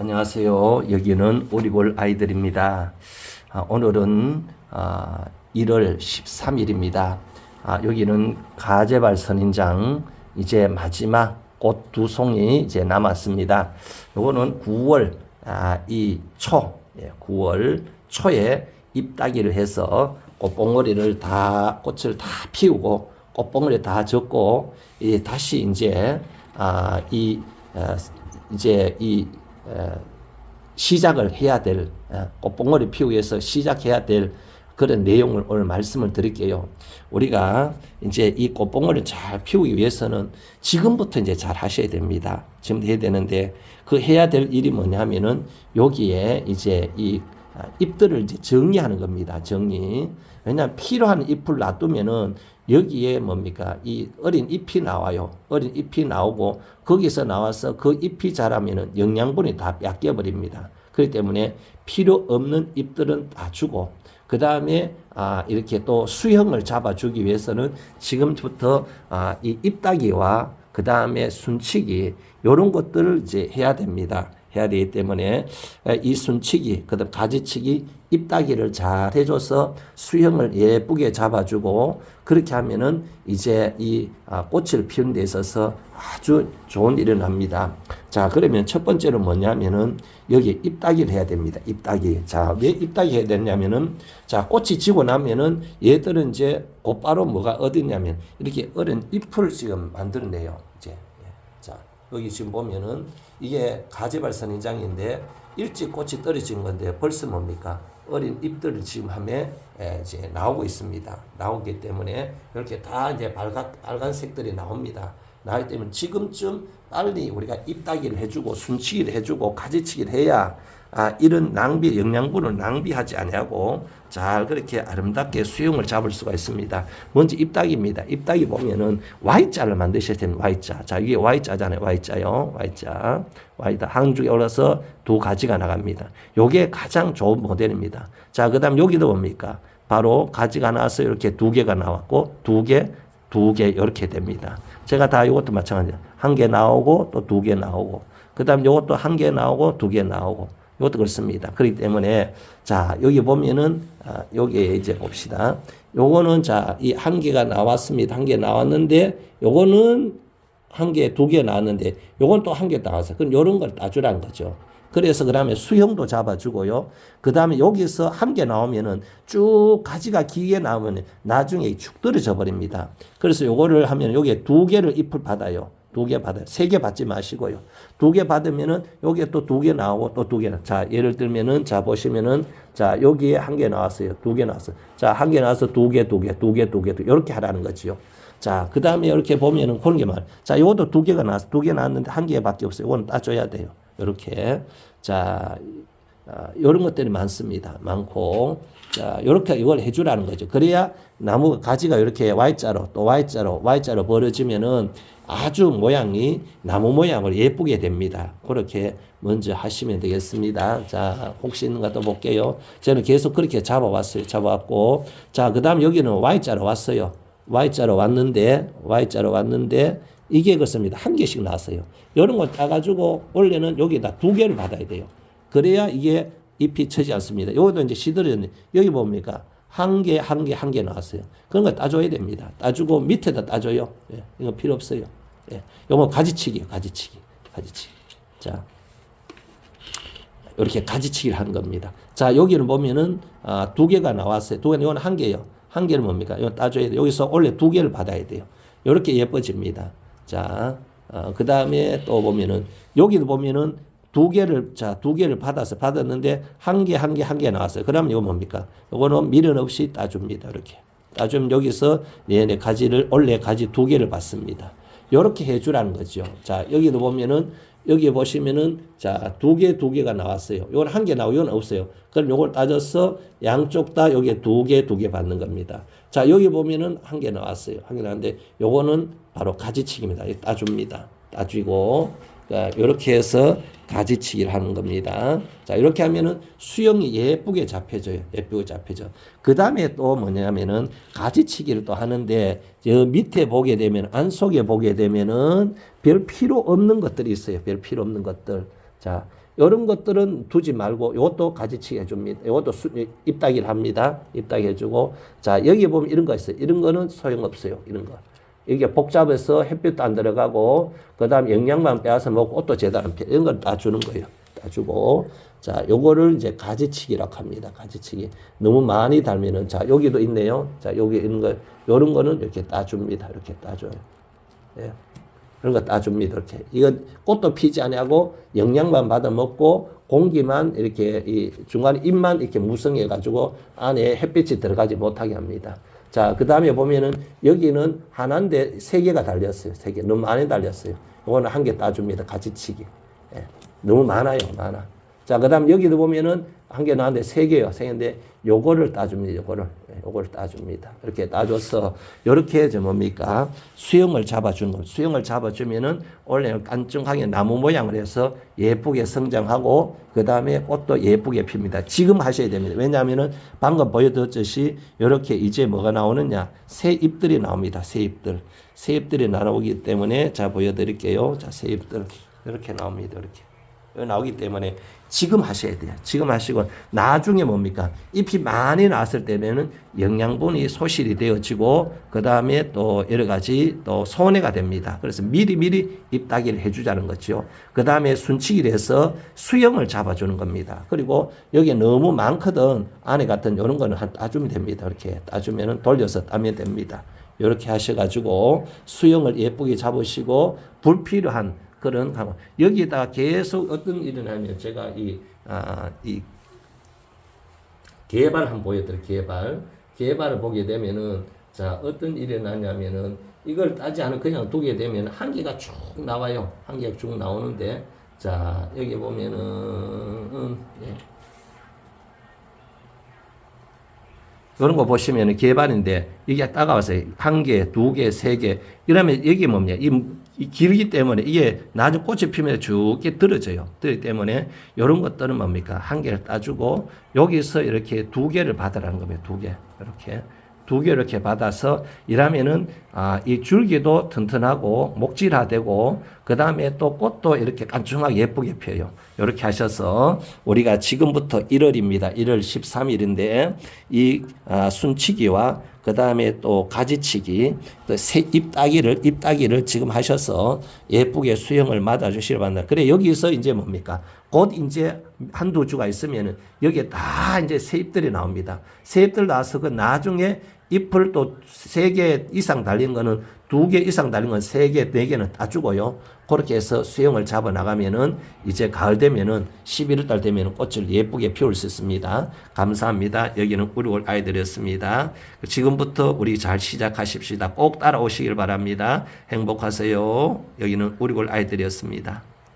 안녕하세요. 여기는 오리골 아이들입니다. 아, 오늘은 아, 1월 13일입니다. 아, 여기는 가재발 선인장 이제 마지막 꽃 두 송이 이제 남았습니다. 요거는 9월 아, 이 초, 예, 9월 초에 잎따기를 해서 꽃봉오리를 다 꽃을 다 피우고 꽃봉오리 다 젖고 이 다시 이제 아, 이 어, 이제 이 어, 시작을 해야 될 어, 꽃봉오리 피우기 위해서 시작해야 될 그런 내용을 오늘 말씀을 드릴게요. 우리가 이제 이 꽃봉오리를 잘 피우기 위해서는 지금부터 이제 잘 하셔야 됩니다. 지금 해야 되는데 그 해야 될 일이 뭐냐면은 여기에 이제 이 아, 잎들을 이제 정리하는 겁니다. 정리. 왜냐하면 필요한 잎을 놔두면은 여기에 뭡니까? 이 어린 잎이 나와요. 어린 잎이 나오고 거기서 나와서 그 잎이 자라면은 영양분이 다 뺏겨 버립니다. 그렇기 때문에 필요 없는 잎들은 다 주고 그 다음에 아 이렇게 또 수형을 잡아주기 위해서는 지금부터 아이 잎따기와 그 다음에 순치기 요런 것들을 이제 해야 됩니다. 해야 되기 때문에 이 순치기, 그 다음 가지치기, 잎따기를 잘 해줘서 수형을 예쁘게 잡아주고 그렇게 하면은 이제 이 아, 꽃을 피우는 데 있어서 아주 좋은 일이 납니다. 자, 그러면 첫 번째로 뭐냐면은 여기 잎따기를 해야 됩니다. 잎따기. 자, 왜 잎따기 해야 되냐면은 자, 꽃이 지고 나면은 얘들은 이제 곧바로 뭐가 어디냐면 이렇게 어린 잎을 지금 만들어내요. 이제. 예. 자, 여기 지금 보면은 이게 가지발 선인장인데 일찍 꽃이 떨어진 건데 벌써 뭡니까? 어린 잎들을 지금 함에 에, 이제 나오고 있습니다. 나오기 때문에 이렇게 다 이제 빨간 빨간색들이 나옵니다. 나기 때문에 지금쯤 빨리 우리가 잎따기를 해주고 순치기를 해주고 가지치기를 해야 아, 이런 낭비 영양분을 낭비하지 아니하고 잘 그렇게 아름답게 수용을 잡을 수가 있습니다. 먼저 잎따기입니다. 잎따기 보면은 Y자를 만드셔야 됩니다. Y자. 자, 이게 Y자잖아요. Y자요. Y자. Y다. 한쪽에 올라서 두 가지가 나갑니다. 요게 가장 좋은 모델입니다. 자, 그 다음 여기도 뭡니까? 바로 가지가 나와서 이렇게 두 개가 나왔고 두 개, 두 개 이렇게 됩니다. 제가 다 이것도 마찬가지예요. 한 개 나오고 또 두 개 나오고 그 다음 요것도 한 개 나오고 두 개 나오고 이것도 그렇습니다. 그렇기 때문에 자 여기 보면은 아, 여기에 이제 봅시다. 요거는 자 이 한 개가 나왔습니다. 한 개 나왔는데 요거는 한 개, 두 개 나왔는데 요건 또 한 개 나왔어요. 그럼 요런 걸 따주라는 거죠. 그래서 그 다음에 수형도 잡아주고요. 그 다음에 여기서 한 개 나오면은 쭉 가지가 길게 나오면 나중에 축 떨어져 버립니다. 그래서 요거를 하면 여기에 두 개를 잎을 받아요. 두 개 받아요. 세 개 받지 마시고요. 두 개 받으면은 여기에 또 두 개 나오고 또 두 개. 자, 예를 들면은 자 보시면은 자, 여기에 한 개 나왔어요. 두 개 나왔어요. 자, 한 개 나와서 두 개, 두 개, 두 개, 두 개, 이렇게 하라는 거지요. 자, 그 다음에 이렇게 보면은 그런 게 많아요. 자, 요것도 두 개가 나왔어. 두 개 나왔는데 한 개밖에 없어요. 이거는 따줘야 돼요. 이렇게. 자, 아, 이런 것들이 많습니다. 많고. 자, 이렇게 이걸 해주라는 거죠. 그래야 나무 가지가 이렇게 Y자로 또 Y자로 Y자로 벌어지면은 아주 모양이 나무 모양을 예쁘게 됩니다. 그렇게 먼저 하시면 되겠습니다. 자, 혹시 있는가 또 볼게요. 저는 계속 그렇게 잡아왔어요. 잡아왔고. 자, 그 다음 여기는 Y자로 왔어요. Y자로 왔는데, Y자로 왔는데, 이게 그렇습니다. 한 개씩 나왔어요. 이런 걸 따가지고 원래는 여기다 두 개를 받아야 돼요. 그래야 이게 잎이 처지 않습니다. 여기도 이제 시들어졌네. 여기 뭡니까? 한 개, 한 개, 한 개 나왔어요. 그런 거 따줘야 됩니다. 따주고 밑에다 따줘요. 예, 이거 필요 없어요. 예, 요거 가지치기요, 가지치기. 가지치기. 자. 이렇게 가지치기를 하는 겁니다. 자, 여기는 보면은, 아, 두 개가 나왔어요. 두 개는, 이건 한 개요. 한 개는 뭡니까? 이건 따줘야 돼요. 여기서 원래 두 개를 받아야 돼요. 이렇게 예뻐집니다. 자, 어, 그 다음에 또 보면은, 여기도 보면은 두 개를, 자, 두 개를 받아서 받았는데, 한 개, 한 개, 한 개 나왔어요. 그러면 이거 뭡니까? 이거는 미련 없이 따줍니다. 이렇게. 따주면 여기서 얘네 가지를, 원래 가지 두 개를 받습니다. 이렇게 해주라는 거죠. 자, 여기도 보면은, 여기 보시면은, 자, 두 개, 두 개가 나왔어요. 이건 한 개 나오고, 이건 없어요. 그럼 요걸 따져서 양쪽 다 여기에 두 개, 두 개 받는 겁니다. 자, 여기 보면은 한 개 나왔어요. 한 개 나왔는데, 요거는 바로 가지치기입니다. 따줍니다. 따주고, 이렇게 해서 가지치기를 하는 겁니다. 자, 이렇게 하면은 수영이 예쁘게 잡혀져요. 예쁘게 잡혀져. 그 다음에 또 뭐냐면은 가지치기를 또 하는데, 저 밑에 보게 되면, 안 속에 보게 되면은 별 필요 없는 것들이 있어요. 별 필요 없는 것들. 자, 이런 것들은 두지 말고 이것도 가지치기 해줍니다. 이것도 수, 입다기를 합니다. 입다기 해주고 자 여기 보면 이런 거 있어요. 이런 거는 소용없어요. 이런 거. 이게 복잡해서 햇빛도 안 들어가고 그다음 영양만 빼앗아 먹고 옷도 제대로 안 펴. 이런 걸 다 주는 거예요. 다 주고 자 요거를 이제 가지치기라고 합니다. 가지치기 너무 많이 달면은 자 여기도 있네요. 자 여기 이런 거 요런 거는 이렇게 따줍니다. 이렇게 따줘요. 예. 그런 거 따줍니다. 이렇게. 이건 꽃도 피지 아니하고 영양만 받아 먹고 공기만 이렇게 이 중간에 잎만 이렇게 무성해 가지고 안에 햇빛이 들어가지 못하게 합니다. 자, 그 다음에 보면은 여기는 하나인데 세 개가 달렸어요. 세 개. 너무 많이 달렸어요. 이거는 한 개 따줍니다. 같이 치기. 예. 너무 많아요. 많아. 자, 그 다음 여기도 보면은 한 개 나왔는데 세 개요. 세 개인데 요거를 따줍니다. 요거를. 예, 요거를 따줍니다. 이렇게 따줘서 요렇게 저 뭡니까? 수영을 잡아주는 거. 수영을 잡아주면은 원래는 깐증하게 나무 모양을 해서 예쁘게 성장하고 그 다음에 꽃도 예쁘게 핍니다. 지금 하셔야 됩니다. 왜냐하면은 방금 보여드렸듯이 요렇게 이제 뭐가 나오느냐? 새 잎들이 나옵니다. 새 잎들. 새 잎들이 나오기 때문에 자 보여드릴게요. 자, 새 잎들. 이렇게 나옵니다. 이렇게. 나오기 때문에 지금 하셔야 돼요. 지금 하시고 나중에 뭡니까? 잎이 많이 나왔을 때면은 영양분이 소실이 되어지고 그 다음에 또 여러 가지 또 손해가 됩니다. 그래서 미리 미리 잎 따기를 해주자는 거죠. 그 다음에 순치기를 해서 수영을 잡아주는 겁니다. 그리고 여기 너무 많거든 안에 같은 이런 거는 한 따주면 됩니다. 이렇게 따주면은 돌려서 따면 됩니다. 이렇게 하셔가지고 수영을 예쁘게 잡으시고 불필요한 그런 강화. 여기에다 계속 어떤 일이 나면 제가 이, 아, 이 개발 한번 보여드릴게요. 개발. 개발을 보게 되면은 자, 어떤 일이 나냐면은 이걸 따지 않고 그냥 두게 되면 한 개가 쭉 나와요. 한 개가 쭉 나오는데 자, 여기 보면은 음, 예. 이런 거 보시면 개발인데 이게 따가워서 한 개, 두 개, 세 개. 이러면 이게 뭡니까? 이, 이 길기 때문에 이게 나중 꽃이 피면 쭉 들어져요. 그렇기 때문에 이런 것들은 뭡니까? 한 개를 따주고 여기서 이렇게 두 개를 받으라는 겁니다. 두 개. 이렇게. 두 개 이렇게 받아서 이러면은 아, 이 줄기도 튼튼하고 목질화되고 그 다음에 또 꽃도 이렇게 깐충하게 예쁘게 펴요. 이렇게 하셔서 우리가 지금부터 1월입니다. 1월 13일인데 이 아, 순치기와 그 다음에 또 가지치기, 또 새 잎 따기를 잎 따기를 지금 하셔서 예쁘게 수영을 맞아 주시기 바랍니다. 그래 여기서 이제 뭡니까? 곧 이제 한두 주가 있으면은 여기에 다 이제 새 잎들이 나옵니다. 새 잎들 나와서 그 나중에 잎을 또 세 개 이상 달린 거는 두 개 이상 달린 건 세 개, 네 개는 다 주고요. 그렇게 해서 수영을 잡아 나가면은 이제 가을 되면은 11월 달 되면은 꽃을 예쁘게 피울 수 있습니다. 감사합니다. 여기는 우리올 아이들이었습니다. 지금부터 우리 잘 시작하십시다. 꼭 따라오시길 바랍니다. 행복하세요. 여기는 우리올 아이들이었습니다.